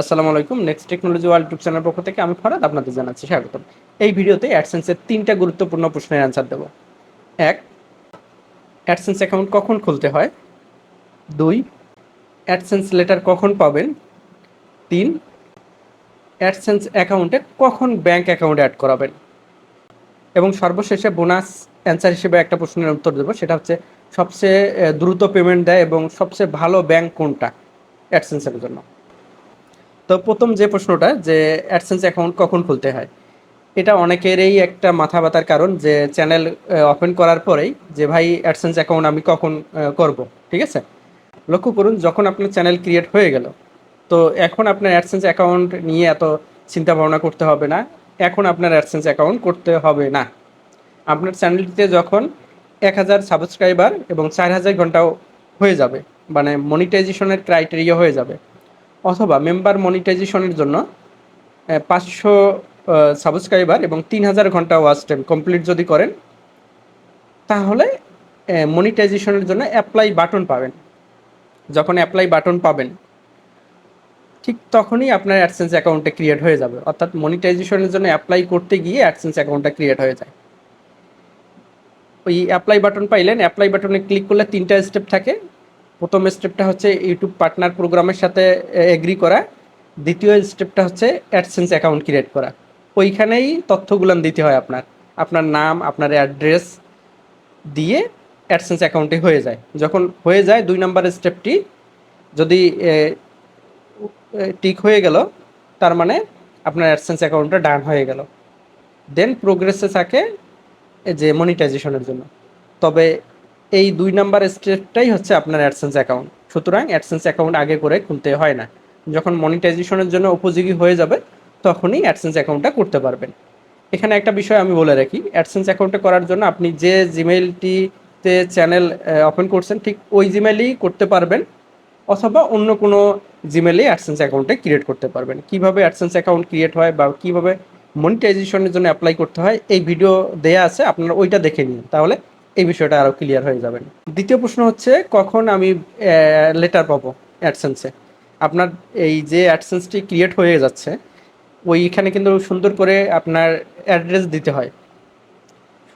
আসসালামু আলাইকুম next technology world YouTube channel পক্ষ থেকে আমি ফরাদ আপনাদের জানাচ্ছি স্বাগতম। এই ভিডিওতে অ্যাডসেন্সের তিনটা গুরুত্বপূর্ণ প্রশ্নের অ্যান্সার দেব। এক অ্যাডসেন্স অ্যাকাউন্ট কখন খুলতে হয়? দুই অ্যাডসেন্স লেটার কখন পাবেন? তিন অ্যাডসেন্স অ্যাকাউন্টে কখন ব্যাংক অ্যাকাউন্ট অ্যাড করাবেন? এবং সর্বশেষে বোনাস অ্যান্সার হিসেবে একটা প্রশ্নের উত্তর দেবো, সেটা হচ্ছে সবচেয়ে দ্রুত পেমেন্ট দেয় এবং সবচেয়ে ভালো ব্যাংক কোনটা? অ্যাডসেন্সের জন্য। তো প্রথম যে প্রশ্নটা, যে অ্যাডসেন্স অ্যাকাউন্ট কখন খুলতে হয়? এটা অনেকেরই একটা মাথা ব্যথার কারণ যে চ্যানেল ওপেন করার পরেই যে ভাই অ্যাডসেন্স অ্যাকাউন্ট আমি কখন করব? ঠিক আছে? লক্ষ্য করুন, যখন আপনার চ্যানেল ক্রিয়েট হয়ে গেল, তো এখন আপনার অ্যাডসেন্স অ্যাকাউন্ট নিয়ে এত চিন্তা ভাবনা করতে হবে না। এখন আপনার অ্যাডসেন্স অ্যাকাউন্ট করতে হবে না। আপনার চ্যানেলটিতে যখন এক হাজার সাবস্ক্রাইবার এবং চার হাজার ঘন্টাও হয়ে যাবে মানে মনিটাইজেশনের ক্রাইটেরিয়া হয়ে যাবে। অথবা মেম্বার মনিটাইজেশনের জন্য পাঁচশো সাবস্ক্রাইবার এবং তিন হাজার ঘণ্টা ওয়াচ টাইম কমপ্লিট যদি করেন, তাহলে মনিটাইজেশনের জন্য অ্যাপ্লাই বাটন পাবেন। যখন অ্যাপ্লাই বাটন পাবেন, ঠিক তখনই আপনার অ্যাডসেন্স অ্যাকাউন্টটা ক্রিয়েট হয়ে যাবে। অর্থাৎ মনিটাইজেশনের জন্য অ্যাপ্লাই করতে গিয়ে অ্যাডসেন্স অ্যাকাউন্টটা ক্রিয়েট হয়ে যায়। ওই অ্যাপ্লাই বাটন পাইলেন অ্যাপ্লাই বাটনে ক্লিক করলে তিনটা স্টেপ থাকে। প্রথম স্টেপটা হচ্ছে ইউটিউব পার্টনার প্রোগ্রামের সাথে এগ্রি করা। দ্বিতীয় স্টেপটা হচ্ছে অ্যাডসেন্স অ্যাকাউন্ট ক্রিয়েট করা। ওইখানেই তথ্যগুলান দিতে হয় আপনার। আপনার নাম, আপনার অ্যাড্রেস দিয়ে অ্যাডসেন্স অ্যাকাউন্টে হয়ে যায়। যখন হয়ে যায়, দুই নাম্বার স্টেপটি যদি টিক হয়ে গেল, তার মানে আপনার অ্যাডসেন্স অ্যাকাউন্টটা ডান হয়ে গেল। দেন প্রোগ্রেসে থাকে যে মনিটাইজেশনের জন্য। তবে এই দুই নাম্বার স্টেপটাই হচ্ছে আপনার অ্যাডসেন্স অ্যাকাউন্ট সুতরাং অ্যাডসেন্স অ্যাকাউন্ট আগে করে খুলতে হয় না। যখন মনিটাইজেশনের জন্য উপযোগী হয়ে যাবে, তখনই অ্যাডসেন্স অ্যাকাউন্টটা করতে পারবেন। এখানে একটা বিষয় আমি বলে রাখি অ্যাডসেন্স অ্যাকাউন্টে করার জন্য আপনি যে জিমেইলটিতে চ্যানেল ওপেন করছেন, ঠিক ওই জিমেইলই করতে পারবেন, অথবা অন্য কোনো জিমেলে অ্যাডসেন্স অ্যাকাউন্টে ক্রিয়েট করতে পারবেন। কীভাবে অ্যাডসেন্স অ্যাকাউন্ট ক্রিয়েট হয় বা কীভাবে মনিটাইজেশনের জন্য অ্যাপ্লাই করতে হয়, এই ভিডিও দেয়া আছে, আপনারা ওইটা দেখে নিন। তাহলে এই বিষয়টা আরও ক্লিয়ার হয়ে যাবেন দ্বিতীয় প্রশ্ন হচ্ছে, কখন আমি লেটার পাবো অ্যাডসেন্সে আপনার এই যে অ্যাডসেন্সটি ক্রিয়েট হয়ে যাচ্ছে, ওইখানে কিন্তু সুন্দর করে আপনার অ্যাড্রেস দিতে হয়।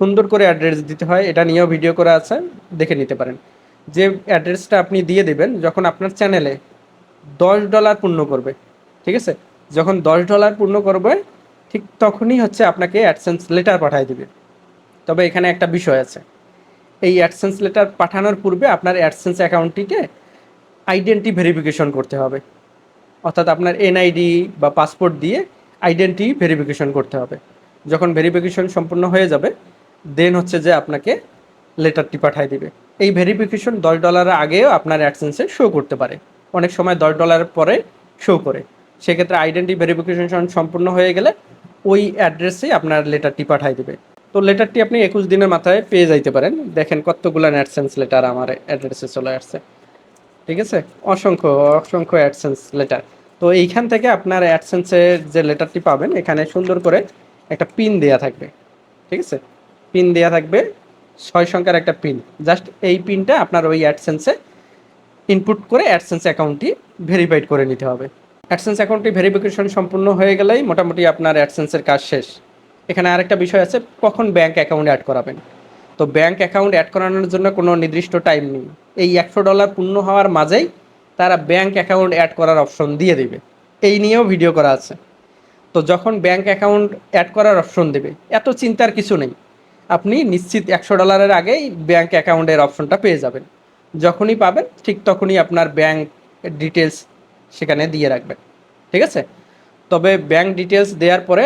সুন্দর করে অ্যাড্রেস দিতে হয়, এটা নিয়েও ভিডিও করা আছে, দেখে নিতে পারেন। যে অ্যাড্রেসটা আপনি দিয়ে দেবেন, যখন আপনার চ্যানেলে দশ ডলার পূর্ণ করবে, ঠিক আছে? যখন দশ ডলার পূর্ণ করবে, ঠিক তখনই হচ্ছে আপনাকে অ্যাডসেন্স লেটার পাঠিয়ে দেবে। তবে এখানে একটা বিষয় আছে। এই অ্যাডসেন্স লেটার পাঠানোর পূর্বে আপনার অ্যাডসেন্স অ্যাকাউন্টটিকে আইডেন্টি ভেরিফিকেশন করতে হবে। অর্থাৎ আপনার এনআইডি বা পাসপোর্ট দিয়ে আইডেন্টি ভেরিফিকেশন করতে হবে। যখন ভেরিফিকেশন সম্পূর্ণ হয়ে যাবে দেন হচ্ছে যে আপনাকে লেটারটি পাঠিয়ে দিবে। এই ভেরিফিকেশন দশ ডলারের আগেও আপনার অ্যাডসেন্সে শো করতে পারে। অনেক সময় দশ ডলারের পরে শো করে। সেক্ষেত্রে আইডেন্টি ভেরিফিকেশন সম্পূর্ণ হয়ে গেলে ওই অ্যাড্রেসে আপনার লেটারটি পাঠিয়ে দেবে। তো লেটারটি আপনি একুশ দিনের মাথায় পেয়ে যাইতে পারেন। দেখেন কতগুলো অ্যাডসেন্স লেটার আমার অ্যাড্রেসে চলে আসছে। ঠিক আছে? অসংখ্য অসংখ্য অ্যাডসেন্স লেটার তো এইখান থেকে আপনার অ্যাডসেন্সের যে লেটারটি পাবেন, এখানে সুন্দর করে একটা পিন দেয়া থাকবে। ঠিক আছে? পিন দেয়া থাকবে, ছয় সংখ্যার একটা পিন জাস্ট এই পিনটা আপনার ওই অ্যাডসেন্সে ইনপুট করে অ্যাডসেন্স অ্যাকাউন্টটি ভেরিফাইড করে নিতে হবে। অ্যাডসেন্স অ্যাকাউন্টটি ভেরিফিকেশন সম্পূর্ণ হয়ে গেলেই মোটামুটি আপনার অ্যাডসেন্সের কাজ শেষ। এখানে আরেকটা বিষয় আছে, কখন ব্যাংক অ্যাকাউন্ট অ্যাড করাবেন? তো ব্যাংক অ্যাকাউন্ট অ্যাড করানোর জন্য কোনো নির্দিষ্ট টাইম নেই। এই একশো ডলার পূর্ণ হওয়ার মাঝেই তারা ব্যাংক অ্যাকাউন্ট অ্যাড করার অপশন দিয়ে দেবে। এই নিয়েও ভিডিও করা আছে। তো যখন ব্যাংক অ্যাকাউন্ট অ্যাড করার অপশন দেবে, এত চিন্তার কিছু নেই। আপনি নিশ্চিত একশো ডলারের আগেই ব্যাংক অ্যাকাউন্টের অপশনটা পেয়ে যাবেন। যখনই পাবেন, ঠিক তখনই আপনার ব্যাংক ডিটেলস সেখানে দিয়ে রাখবেন। ঠিক আছে? তবে ব্যাংক ডিটেলস দেওয়ার পরে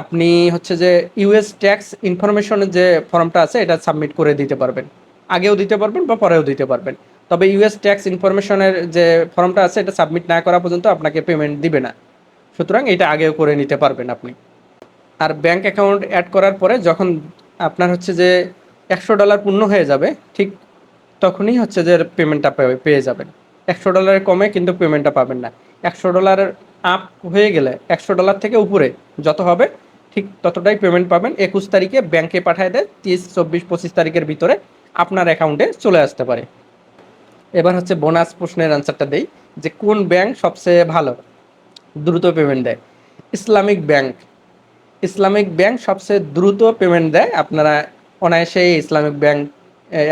আপনি হচ্ছে যে ইউএস ট্যাক্স ইনফরমেশনের যে ফর্মটা আছে, এটা সাবমিট করে দিতে পারবেন। আগেও দিতে পারবেন বা পরেও দিতে পারবেন। তবে ইউএস ট্যাক্স ইনফরমেশনের যে ফর্মটা আছে, এটা সাবমিট না করা পর্যন্ত আপনাকে পেমেন্ট দিবে না। সুতরাং এটা আগেও করে নিতে পারবেন আপনি। আর ব্যাংক অ্যাকাউন্ট অ্যাড করার পরে যখন আপনার হচ্ছে যে একশো ডলার পূর্ণ হয়ে যাবে, ঠিক তখনই হচ্ছে যে পেমেন্টটা পেয়ে যাবেন। একশো ডলারের কমে কিন্তু পেমেন্টটা পাবেন না। একশো ডলারের আপ হয়ে গেলে, একশো ডলার থেকে উপরে যত হবে ঠিক ততটাই পেমেন্ট পাবেন। একুশ তারিখে ব্যাংকে পাঠায় দেয় তিরিশ, চব্বিশ, পঁচিশ তারিখের ভিতরে আপনার অ্যাকাউন্টে চলে আসতে পারে। এবার হচ্ছে বোনাস প্রশ্নের অ্যান্সারটা দেই, যে কোন ব্যাংক সবচেয়ে ভালো? দ্রুত পেমেন্ট দেয়। ইসলামিক ব্যাংক ইসলামিক ব্যাংক সবচেয়ে দ্রুত পেমেন্ট দেয়, আপনারা অনায়াসে ইসলামিক ব্যাংক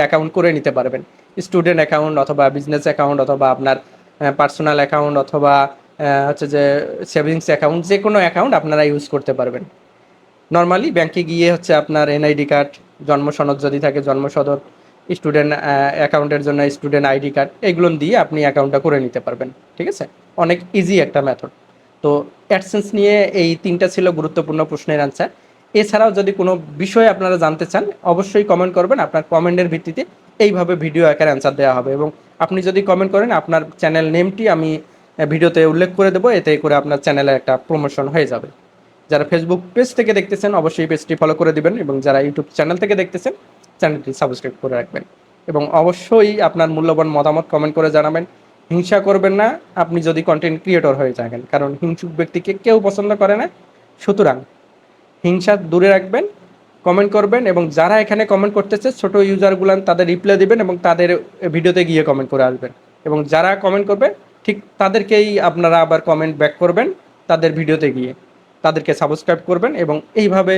অ্যাকাউন্ট করে নিতে পারবেন। স্টুডেন্ট অ্যাকাউন্ট অথবা বিজনেস অ্যাকাউন্ট অথবা আপনার পার্সোনাল অ্যাকাউন্ট অথবা হচ্ছে যে সেভিংস অ্যাকাউন্ট যে কোনো অ্যাকাউন্ট আপনারা ইউজ করতে পারবেন। নর্মালি ব্যাংকে গিয়ে হচ্ছে আপনার এনআইডি কার্ড জন্ম সনদ যদি থাকে, জন্ম সনদ স্টুডেন্ট অ্যাকাউন্টের জন্য স্টুডেন্ট আইডি কার্ড এগুলো দিয়ে আপনি অ্যাকাউন্টটা করে নিতে পারবেন, ঠিক আছে? অনেক ইজি একটা মেথড তো অ্যাডসেন্স নিয়ে এই তিনটা ছিল গুরুত্বপূর্ণ প্রশ্নের আনসার এছাড়াও যদি কোনো বিষয়ে আপনারা জানতে চান, অবশ্যই কমেন্ট করবেন, আপনার কমেন্টের ভিত্তিতে এইভাবে ভিডিও আকারে অ্যান্সার দেওয়া হবে এবং আপনি যদি কমেন্ট করেন, আপনার চ্যানেল নেমটি আমি ভিডিওতে উল্লেখ করে দেবো, এতে করে আপনার চ্যানেলে একটা প্রমোশন হয়ে যাবে। যারা ফেসবুক পেজ থেকে দেখতেছেন, অবশ্যই পেজটি ফলো করে দিবেন এবং যারা ইউটিউব চ্যানেল থেকে দেখতেছেন চ্যানেলটি সাবস্ক্রাইব করে রাখবেন। এবং অবশ্যই আপনার মূল্যবান মতামত কমেন্ট করে জানাবেন। হিংসা করবেন না, আপনি যদি কন্টেন্ট ক্রিয়েটর হয়ে থাকেন, কারণ হিংসুক ব্যক্তিকে কেউ পছন্দ করে না। সুতরাং হিংসা দূরে রাখবেন কমেন্ট করবেন এবং যারা এখানে কমেন্ট করতেছে, ছোট ইউজারগুলান তাদের রিপ্লাই দিবেন এবং তাদের ভিডিওতে গিয়ে কমেন্ট করে আসবেন। এবং যারা কমেন্ট করবে, ঠিক তাদেরকেই আপনারা আবার কমেন্ট ব্যাক করবেন তাদের ভিডিওতে গিয়ে। তাদেরকে সাবস্ক্রাইব করবেন এবং এইভাবে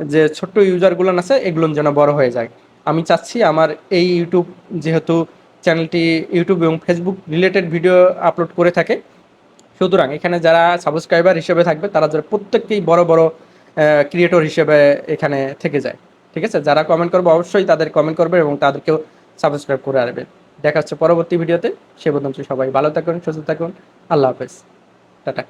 যে ছোট্ট ইউজারগুলো আছে, এগুলো যেন বড় হয়ে যায়। আমি চাচ্ছি আমার এই ইউটিউব যেহেতু চ্যানেলটি ইউটিউব এবং ফেসবুক রিলেটেড ভিডিও আপলোড করে থাকে, সুতরাং এখানে যারা সাবস্ক্রাইবার হিসেবে থাকবে, তারা যারা প্রত্যেককেই বড় বড় ক্রিয়েটর হিসেবে এখানে থেকে যায়। ঠিক আছে? যারা কমেন্ট করবে, অবশ্যই তাদের কমেন্ট করবে এবং তাদেরকেও সাবস্ক্রাইব করে আসবে। দেখা হচ্ছে পরবর্তী ভিডিওতে সে পর্যন্ত সবাই ভালো থাকুন, সুস্থ থাকুন। আল্লাহ হাফেজ। টাটা।